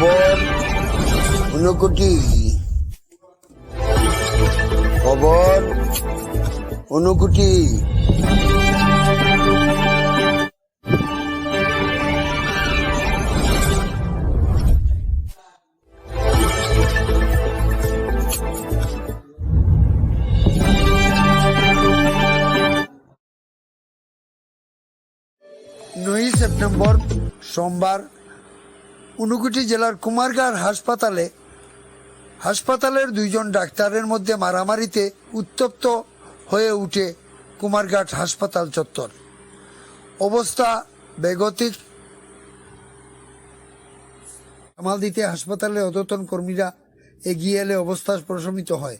খবর? ঊনকোটি খবর? ঊনকোটি সোমবার ঊনকোটি জেলার কুমারঘাট হাসপাতালে, হাসপাতালের দুইজন ডাক্তারের মধ্যে মারামারিতে উত্তপ্ত হয়ে উঠে কুমারঘাট হাসপাতাল চত্বর। অবস্থা বেগতিক। সামাল দিতে হাসপাতালের কর্মীরা এগিয়ে এলে অবস্থা প্রশমিত হয়।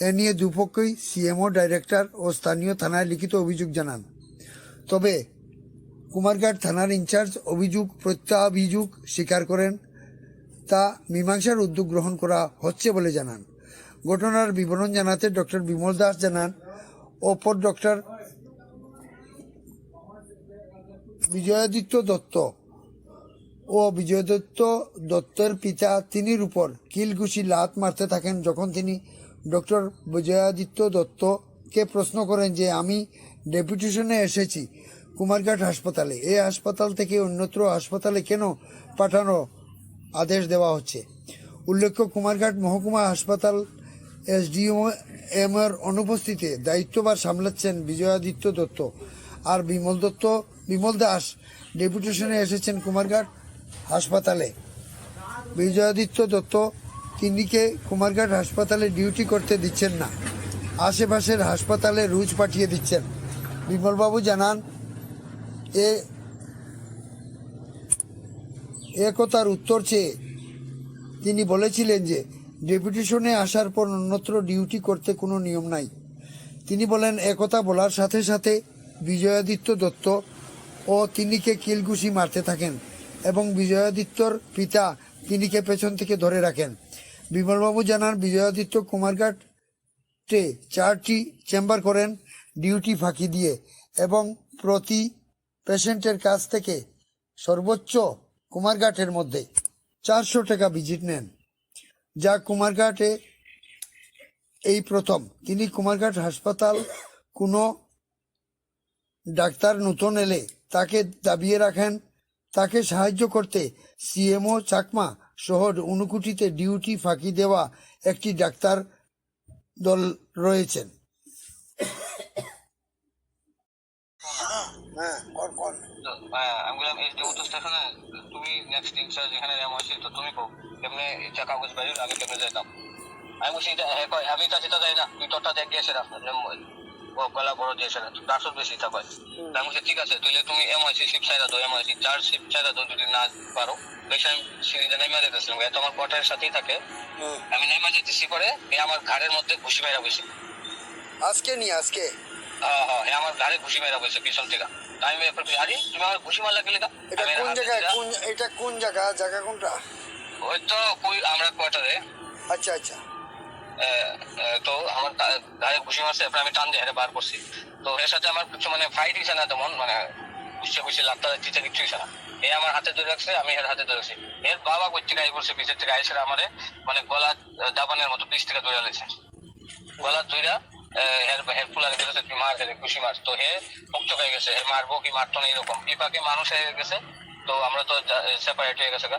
এ নিয়ে দুপক্ষই সিএমও, ডাইরেক্টর ও স্থানীয় থানায় লিখিত অভিযোগ জানান। তবে কুমারঘাট থানার ইনচার্জ অভিযোগ প্রত্যাভিযোগ স্বীকার করেন। তা মীমাংসার উদ্যোগ গ্রহণ করা হচ্ছে বলে জানান। ঘটনার বিবরণ জানাতে ডক্টর বিমল দাস জানান, অপর ডক্টর বিজয়াদিত্য দত্ত ও বিজয়দত্ত দত্তের পিতা তিনির উপর কিলঘুষি লাত মারতে থাকেন যখন তিনি ডক্টর বিজয়াদিত্য দত্তকে প্রশ্ন করেন যে, আমি ডেপুটেশনে এসেছি কুমারঘাট হাসপাতালে। এই হাসপাতাল থেকে অন্যত্র হাসপাতালে কেন পাঠানো আদেশ দেওয়া হচ্ছে? উল্লেখ্য, কুমারঘাট মহকুমা হাসপাতাল এসডিও এম এর অনুপস্থিতিতে দায়িত্বভার সামলাচ্ছেন বিজয়াদিত্য দত্ত আর বিমল দত্ত, বিমল দাস। ডেপুটেশনে এসেছেন কুমারঘাট হাসপাতালে। বিজয়াদিত্য দত্ত তিনিকে কুমারঘাট হাসপাতালে ডিউটি করতে দিচ্ছেন না। আশেপাশের হাসপাতালে রুজ পাঠিয়ে দিচ্ছেন। বিমলবাবু জানান এ একতার উত্তর চেয়ে তিনি বলেছিলেন যে, ডেপুটেশনে আসার পর অন্যত্র ডিউটি করতে কোনো নিয়ম নাই। তিনি বলেন একথা বলার সাথে সাথে বিজয়াদিত্য দত্ত ও তিনিকে কিলঘুষি মারতে থাকেন এবং বিজয়াদিত্যর পিতা তিনিকে পেছন থেকে ধরে রাখেন। বিমলবাবু জানান, বিজয়াদিত্য কুমারঘাটে চারটি চেম্বার করেন ডিউটি ফাঁকি দিয়ে এবং প্রতি পেশেন্টের কাছ থেকে সর্বোচ্চ কুমারঘাটের মধ্যে চারশো টাকা ভিজিট নেন। যা কুমারঘাটে এই প্রথম। তিনি কুমারঘাট হাসপাতাল কোনো ডাক্তার নতুন এলে তাকে দাবিয়ে রাখেন। তাকে সাহায্য করতে সিএমও চাকমা শহর উনুকুটিতে ডিউটি ফাঁকি দেওয়া একটি ডাক্তার দল রয়েছেন হ্যাঁ কর কর হ্যাঁ, আমি বললাম এই যেহেতু স্টেশনে তুমি নেক্সট ইনচার্জ যেখানে নেওয়া হয়েছে তো তুমি কো। কেমনে ইচ্ছা কাগজ বাইরে আমি কেমনে যাইতাম আমি বলছি হ্যাঁ কয়? আমি কাছে তো যাই না। তুই তোরটা দেখ গিয়েছে না ও গলা বড় দিয়েছে না তার বেশি তা কয়। আমি বলছি ঠিক আছে তাহলে তুমি এমআইসি শিপ ছাইরা দাও এমআইসি চার শিপ ছাইরা দাও যদি না পারো বেশি আমি সিঁড়িতে নেমে যেতেছিলাম এত আমার কোয়ার্টারের সাথেই থাকে। আমি নেমে যেতেছি করে আমার ঘাড়ের মধ্যে ঘুষি মেরা বসে। আজকে নি আজকে? হ্যাঁ হ্যাঁ আমার ঘাড়ে ঘুষি মেরা বসে পিছন থেকে। আমি এরপর আরে তুমি আমার ঘুষি মারলা গেলে এটা? কোন জায়গায়? কোন এটা কোন জায়গা? জায়গা কোনটা? ওই তো কই আমরা কোয়ার্টারে। আচ্ছা আচ্ছা। তো আমার গায়ে ঘুষি মারছে এরপর আমি টান দিয়ে বার করছি। তো এর সাথে আমার কিছু মানে ফাইট হয়েছে না তেমন মানে বুঝছে বুঝছে লাগতে দিচ্ছে কিছু হয়েছে না। এ আমার হাতে ধরে রাখছে আমি এর হাতে ধরে রাখছি। এর বাবা করছে গায়ে করছে পিছের থেকে আইসে আমারে মানে গলা দাবানের মতো পিছ থেকে ধরে লেছে গলা ধইরা হের হের ফুলারে দিয়েছে তুই মার হেরে খুশি মার তো হে মুক্ত হয়ে গেছে, হে মারবো কি, মারতো না, এরকম বিপাকে মানুষ হয়ে গেছে, তো আমরা তো সেপারেট হয়ে গেছে গা।